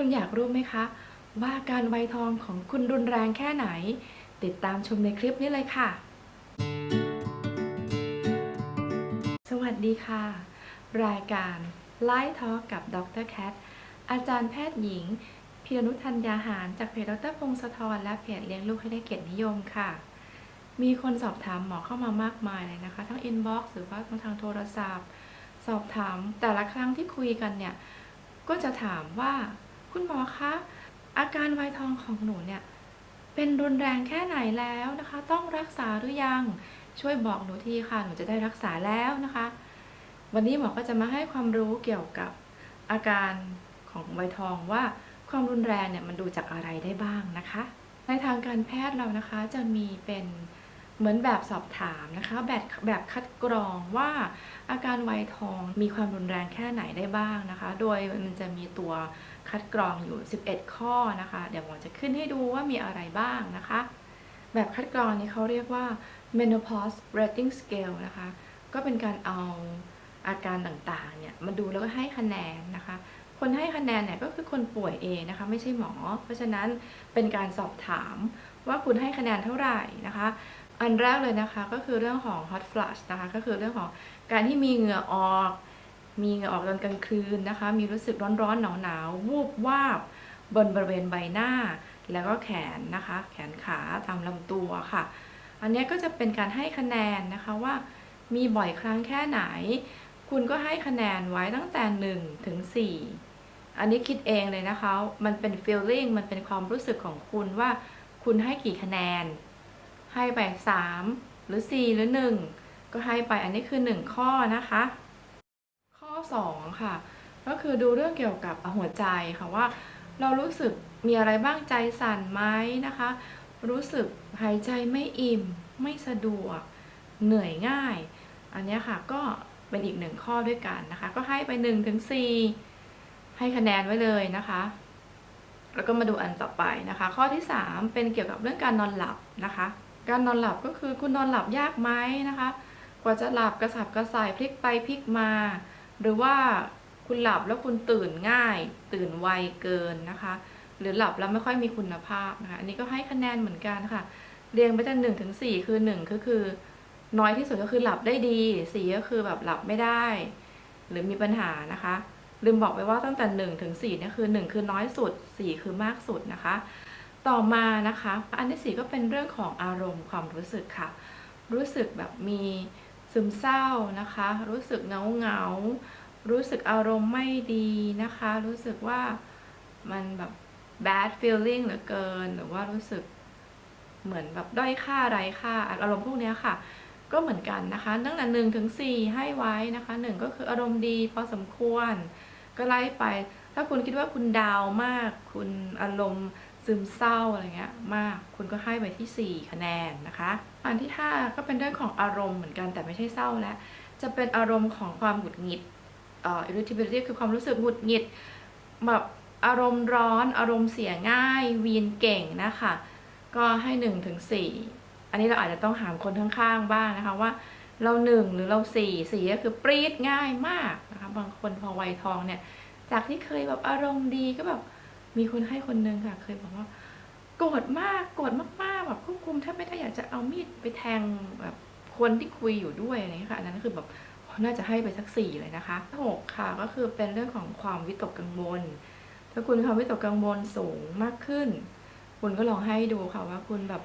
คุณอยากรู้ไหมคะ ว่าการไวทองของคุณรุนแรงแค่ไหน ติดตามชมในคลิปนี้เลยค่ะ สวัสดีค่ะ รายการไลฟ์ทอกับดรแคทอาจารย์แพทย์หญิงพีรนุชธัญญาหาร จากเพจดรพงศธรและเพจเลี้ยงลูกให้ได้เกียรตินิยมค่ะ มีคนสอบถามหมอเข้ามามากมายเลยนะคะ ทั้งอินบ็อกซ์หรือว่าทางโทรศัพท์ สอบถามแต่ละครั้งที่คุยกันเนี่ย ก็จะถามว่า คุณหมอคะอาการไวยทองของหนูเนี่ยเป็นรุนแรงแค่ไหนแล้วนะคะ ต้องรักษาหรือยังช่วยบอกหนูทีค่ะ หนูจะได้รักษาแล้วนะคะ วันนี้หมอก็จะมาให้ความรู้เกี่ยวกับอาการของไวยทองว่าความรุนแรงเนี่ยมันดูจากอะไรได้บ้างนะคะ ในทางการแพทย์เรานะคะจะมีเป็น เหมือนแบบสอบถามนะคะ แบบแบบคัดกรองว่าอาการไวยทองมีความรุนแรงแค่ไหนได้บ้างนะคะ โดยมันจะมีตัวคัดกรองอยู่ 11 ข้อนะคะ เดี๋ยวหมอจะขึ้นให้ดูว่ามีอะไรบ้างนะคะ แบบคัดกรองนี้เขาเรียกว่า menopause rating scale นะคะ ก็เป็นการเอาอาการต่างๆเนี่ยมาดูแล้วก็ให้คะแนนนะคะ คนให้คะแนนเนี่ยก็คือคนป่วยเองนะคะ ไม่ใช่หมอ เพราะฉะนั้นเป็นการสอบถามว่าคุณให้คะแนนเท่าไหร่นะคะ อันแรกเลยนะคะก็คือเรื่องของ hot flush นะคะก็คือเรื่องของการที่มีเหงื่อออก มีเหงื่อออกตอนกลางคืนนะคะ มีรู้สึกร้อนๆหนาวๆวูบวาบบนบริเวณใบหน้า แล้วก็แขนนะคะ แขนขาตามลำตัวค่ะ อันนี้ก็จะเป็นการให้คะแนนนะคะว่ามีบ่อยครั้งแค่ไหน คุณก็ให้คะแนนไว้ตั้งแต่1ถึง4อันนี้คิดเองเลยนะคะ มันเป็น feeling มันเป็นความรู้สึกของคุณว่าคุณให้กี่คะแนน ให้ไป 3 หรือ 4 หรือ 1 ก็ให้ไปอันนี้คือ 1 ข้อนะคะ ข้อ 2 ค่ะ ก็คือดูเรื่องเกี่ยวกับหัวใจค่ะว่า เรารู้สึกมีอะไรบ้างใจสั่นไหมนะคะ รู้สึกหายใจไม่อิ่ม ไม่สะดวก เหนื่อยง่าย อันนี้ค่ะก็เป็นอีกหนึ่งข้อด้วยกันนะคะ ก็ให้ไป1ถึง4ให้คะแนนไว้เลยนะคะ แล้วก็มาดูอันต่อไปนะคะ ข้อที่ 3 เป็นเกี่ยวกับเรื่องการนอนหลับนะคะ การนอนหลับก็คือคุณนอนหลับยากไหมนะคะ กว่าจะหลับกระสับกระส่ายพลิกไปพลิกมา หรือว่าคุณหลับแล้วคุณตื่นง่าย ตื่นไวเกินนะคะ หรือหลับแล้วไม่ค่อยมีคุณภาพนะคะ อันนี้ก็ให้คะแนนเหมือนกันค่ะ เรียงไปจากหนึ่งถึงสี่คือหนึ่งก็คือ น้อยที่สุดก็คือหลับได้ดีสี่ก็คือแบบหลับไม่ได้ หรือมีปัญหานะคะลืมบอกไปว่าตั้งแต่หนึ่งถึงสี่เนี่ยคือหนึ่งคือน้อยสุดสี่คือมากสุดนะคะ ต่อมานะคะ อันที่สี่ก็เป็นเรื่องของอารมณ์ความรู้สึกค่ะ รู้สึกแบบมีซึมเศร้านะคะ รู้สึกเงาเงาๆรู้สึกอารมณ์ไม่ดีนะคะ รู้สึกว่ามันแบบ bad feeling เหลือเกิน หรือว่ารู้สึกเหมือนแบบด้อยค่าไร้ค่าอารมณ์พวกนี้ค่ะ ก็เหมือนกันนะคะ ตั้งแต่หนึ่งถึงสี่ให้ไว้นะคะหนึ่งก็คืออารมณ์ดีพอสมควร ก็ไล่ไป ถ้าคุณคิดว่าคุณดาวมาก คุณอารมณ์ ซึมเศร้าอะไรเงี้ยมาก คุณก็ให้ไปที่ 4 คะแนนนะคะ อันที่ 5 ก็เป็นเรื่องของอารมณ์เหมือนกันแต่ไม่ใช่เศร้าแล้ว จะเป็นอารมณ์ของความหงุดหงิดเอ่อ irritability คือความรู้สึกหงุดหงิดแบบอารมณ์ร้อนอารมณ์เสียง่าย วีนเก่งนะคะ ก็ให้1ถึง4อันนี้เราอาจจะต้องถามคนข้างๆบ้างนะคะว่าเราหนึ่งหรือเราสี่สี่ก็คือปรี๊ดง่ายมากนะคะบางคนพอวัยทองเนี่ย จากที่เคยแบบอารมณ์ดีก็แบบ มีคนให้คนนึงค่ะ เคยบอกว่า โกรธมากโกรธมากๆแบบควบคุมแทบไม่ได้อยากจะเอามีดไปแทงแบบคนที่คุยอยู่ด้วยอะไรเงี้ยค่ะอันนั้นคือแบบน่าจะให้ไปสักสี่เลยนะคะหกค่ะก็คือเป็นเรื่องของความวิตกกังวลถ้าคุณมีความวิตกกังวลสูงมากขึ้น คุณก็ลองให้ดูค่ะว่าคุณแบบ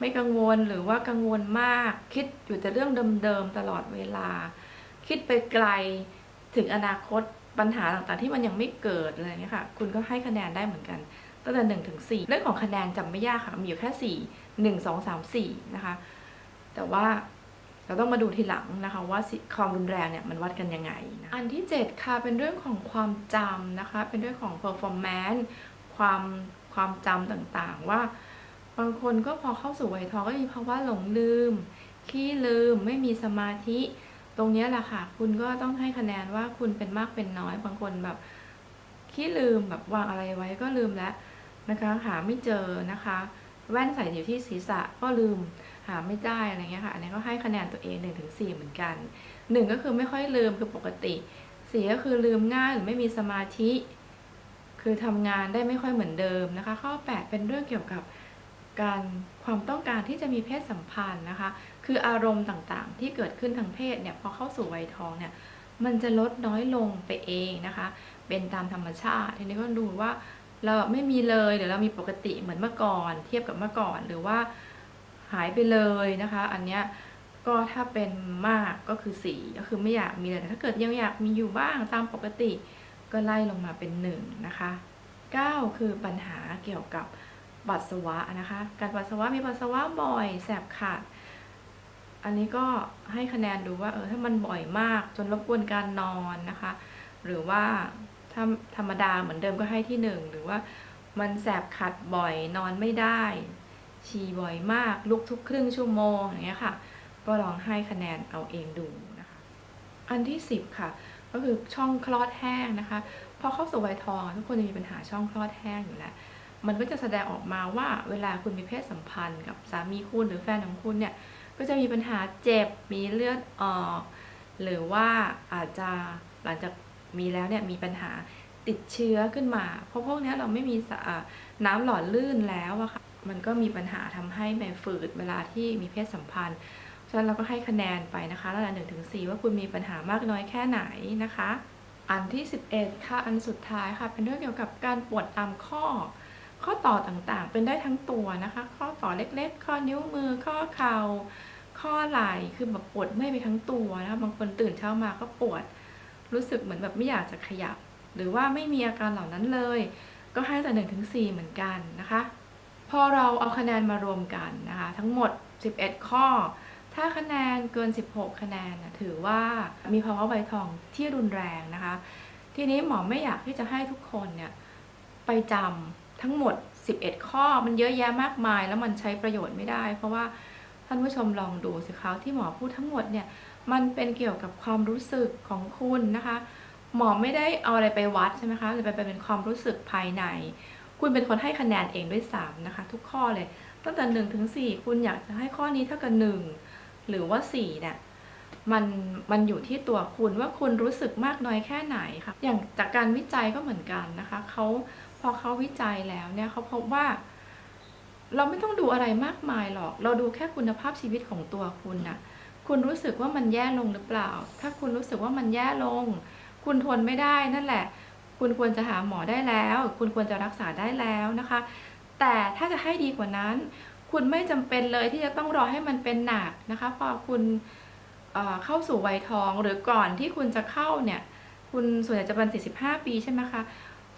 ไม่กังวลหรือว่ากังวลมาก คิดอยู่แต่เรื่องเดิมๆตลอดเวลา คิดไปไกลถึงอนาคต ปัญหาต่างๆที่มันยังไม่เกิดอะไรเงี้ยค่ะ คุณก็ให้คะแนนได้เหมือนกัน ตั้งแต่หนึ่งถึงสี่เรื่องของคะแนนจำไม่ยากค่ะ มีอยู่แค่สี่หนึ่งสองสามสี่นะคะ แต่ว่าเราต้องมาดูทีหลังนะคะว่าความรุนแรงเนี่ยมันวัดกันยังไงนะอันที่ 7 ค่ะเป็นเรื่องของความจำนะคะ เป็นเรื่องของ performance ความความจำต่างๆ ว่าบางคนก็พอเข้าสู่วัยทองก็มีภาวะหลงลืม ขี้ลืมไม่มีสมาธิ ตรงนี้แหละค่ะ คุณก็ต้องให้คะแนนว่าคุณเป็นมากเป็นน้อย บางคนแบบขี้ลืมแบบวางอะไรไว้ก็ลืมแล้วนะคะ หาไม่เจอนะคะ แว่นใส่อยู่ที่ศีรษะก็ลืมหาไม่ได้อะไรเงี้ยค่ะ อันนี้ก็ให้คะแนนตัวเอง1นถึงสเหมือนกันหนึ่งก็คือไม่ค่อยลืมคือปกติสี่ก็คือลืมง่ายหรือไม่มีสมาธิคคือทำงานได้ไม่ค่อยเหมือนเดิมนะคะ ข้อ 8 เป็นเรื่องเกี่ยวกับการความต้องการที่จะมีเพศสัมพันธ์นะคะ คืออารมณ์ต่างๆ ที่เกิดขึ้นทางเพศเนี่ยพอเข้าสู่วัยทองเนี่ยมันจะลดน้อยลงไปเองนะคะ เป็นตามธรรมชาติทีนี้ก็ดูว่าเราไม่มีเลยหรือเรามีปกติเหมือนเมื่อก่อน เทียบกับเมื่อก่อนหรือว่าหายไปเลยนะคะ อันเนี้ยก็ถ้าเป็นมากก็คือ4ก็คือไม่อยากมีเลยแต่ถ้าเกิดยังอยากมีอยู่บ้างตามปกติก็ไล่ลงมาเป็น1นะคะ9คือปัญหาเกี่ยวกับปัสสาวะนะคะ การปัสสาวะมีปัสสาวะบ่อย แสบขัด อันนี้ก็ให้คะแนนดูว่าเออถ้ามันบ่อยมากจนรบกวนการนอนนะคะ หรือว่าถ้าธรรมดาเหมือนเดิมก็ให้ที่หนึ่งหรือว่ามันแสบขัดบ่อยนอนไม่ได้ ฉี่บ่อยมากลุกทุกครึ่งชั่วโมงอย่างเงี้ยค่ะ ก็ลองให้คะแนนเอาเองดูนะคะ อันที่ 10 ค่ะ ก็คือช่องคลอดแห้งนะคะพอเข้าสู่วัยทองทุกคนจะมีปัญหาช่องคลอดแห้งอยู่แล้วมันก็จะแสดงออกมาว่าเวลาคุณมีเพศสัมพันธ์กับสามีคุณหรือแฟนของคุณเนี่ย ก็จะมีปัญหาเจ็บมีเลือดออก หรือว่าอาจจะหลังจากมีแล้วเนี่ยมีปัญหาติดเชื้อขึ้นมา เพราะพวกนี้เราไม่มีสะอ่าน้ำหล่อลื่นแล้วอะค่ะมันก็มีปัญหาทำให้ไม่ฝืดเวลาที่มีเพศสัมพันธ์ฉะนั้นเราก็ให้คะแนนไปนะคะระดับหนึ่งถึงสี่ว่าคุณมีปัญหามากน้อยแค่ไหนนะคะ อันที่ 11 ค่ะ อันสุดท้ายค่ะ เป็นเรื่องเกี่ยวกับการปวดตามข้อ ข้อต่อต่างๆ เป็นได้ทั้งตัวนะคะ ข้อต่อเล็กๆ ข้อนิ้วมือ ข้อเข่า ข้อไหล่ คือแบบปวดเมื่อยไปทั้งตัวนะคะ บางคนตื่นเช้ามาก็ปวด รู้สึกเหมือนแบบไม่อยากจะขยับ หรือว่าไม่มีอาการเหล่านั้นเลย ก็ให้แต่หนึ่งถึงสี่เหมือนกันนะคะ พอเราเอาคะแนนมารวมกันนะคะ ทั้งหมด 11 ข้อ ถ้าคะแนนเกิน 16 คะแนนนะถือว่ามีภาวะใบทองที่รุนแรงนะคะ ทีนี้หมอไม่อยากที่จะให้ทุกคนเนี่ยไปจำ ทั้งหมด 11 ข้อมันเยอะแยะมากมาย แล้วมันใช้ประโยชน์ไม่ได้ เพราะว่าท่านผู้ชมลองดูสิคะที่หมอพูดทั้งหมดเนี่ยมันเป็นเกี่ยวกับความรู้สึกของคุณนะคะ หมอไม่ได้เอาอะไรไปวัดใช่ไหมคะแต่เป็นเป็นความรู้สึกภายใน คุณเป็นคนให้คะแนนเองด้วยซ้ำนะคะ ทุกข้อเลย ตั้งแต่หนึ่งถึงสี่คุณอยากจะให้ข้อนี้เท่ากับหนึ่งหรือว่าสี่เนี่ยมันมันอยู่ที่ตัวคุณว่าคุณรู้สึกมากน้อยแค่ไหนค่ะอย่างจากการวิจัยก็เหมือนกันนะคะเขา อเขาวิจัยแล้วเนี่ยเขาพบว่า เราไม่ต้องดูอะไรมากมายหรอก เราดูแค่คุณภาพชีวิตของตัวคุณนะคุณรู้สึกว่ามันแย่ลงหรือเปล่า ถ้าคุณรู้สึกว่ามันแย่ลง คุณทนไม่ได้นั่นแหละ คุณควรจะหาหมอได้แล้ว คุณควรจะรักษาได้แล้วนะคะ แต่ถ้าจะให้ดีกว่านั้น คุณไม่จำเป็นเลยที่จะต้องรอให้มันเป็นหนักนะคะ พอคุณเเข้าสู่วัยทองหรือก่อนที่คุณจะเข้าเนี่ย คุณส่วนใหญ่จะเป็น45 ปีใช่ไหมคะ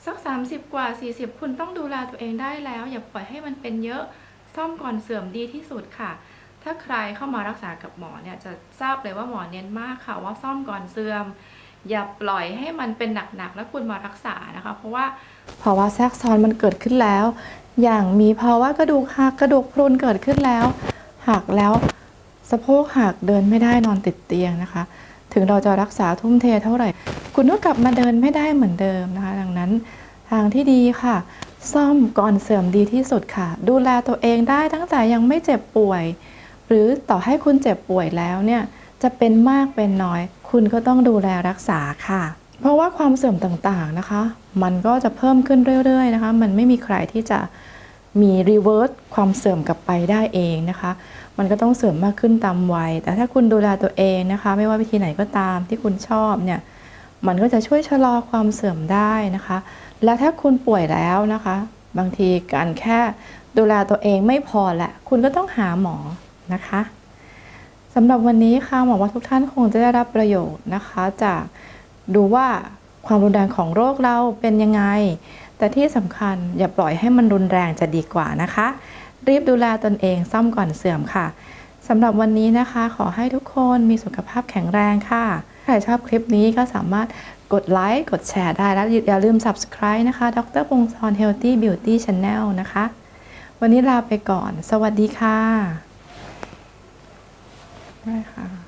สัก 30 กว่า 40 คุณต้องดูแลตัวเองได้แล้ว อย่าปล่อยให้มันเป็นเยอะซ่อมก่อนเสื่อมดีที่สุดค่ะ ถ้าใครเข้ามารักษากับหมอเนี่ยจะทราบเลยว่าหมอเน้นมากค่ะว่าซ่อมก่อนเสื่อม อย่าปล่อยให้มันเป็นหนักๆแล้วคุณมารักษานะคะ เพราะว่าภาวะแทรกซ้อนมันเกิดขึ้นแล้ว อย่างมีภาวะกระดูกหักกระดูกพรุนเกิดขึ้นแล้วหักแล้วสะโพกหักเดินไม่ได้นอนติดเตียงนะคะ ถึงเราจะรักษาทุ่มเทเท่าไหร่ คุณก็กลับมาเดินไม่ได้เหมือนเดิมนะคะ ดังนั้นทางที่ดีค่ะ ซ่อมก่อนเสื่อมดีที่สุดค่ะ ดูแลตัวเองได้ตั้งแต่ยังไม่เจ็บป่วย หรือต่อให้คุณเจ็บป่วยแล้วเนี่ยจะเป็นมากเป็นน้อย คุณก็ต้องดูแลรักษาค่ะ เพราะว่าความเสื่อมต่างๆนะคะ มันก็จะเพิ่มขึ้นเรื่อยๆนะคะ มันไม่มีใครที่จะ มีรีเวิร์สความเสื่อมกลับไปได้เองนะคะ มันก็ต้องเสื่อมมากขึ้นตามวัย แต่ถ้าคุณดูแลตัวเองนะคะ ไม่ว่าวิธีไหนก็ตามที่คุณชอบเนี่ย มันก็จะช่วยชะลอความเสื่อมได้นะคะ และถ้าคุณป่วยแล้วนะคะ บางทีการแค่ดูแลตัวเองไม่พอแหละ คุณก็ต้องหาหมอนะคะสำหรับวันนี้ค่ะหวังว่าทุกท่านคงจะได้รับประโยชน์นะคะ จากดูว่าความรุนแรงของโรคเราเป็นยังไง แต่ที่สำคัญอย่าปล่อยให้มันรุนแรงจะดีกว่านะคะ รีบดูแลตนเองซ่อมก่อนเสื่อมค่ะสำหรับวันนี้นะคะ ขอให้ทุกคนมีสุขภาพแข็งแรงค่ะ ใครชอบคลิปนี้ก็สามารถกดไลค์ กดแชร์ได้ และอย่าลืม subscribe นะคะ ดรพงศธร Healthy Beauty Channel นะคะ วันนี้ลาไปก่อน สวัสดีค่ะได้ค่ะ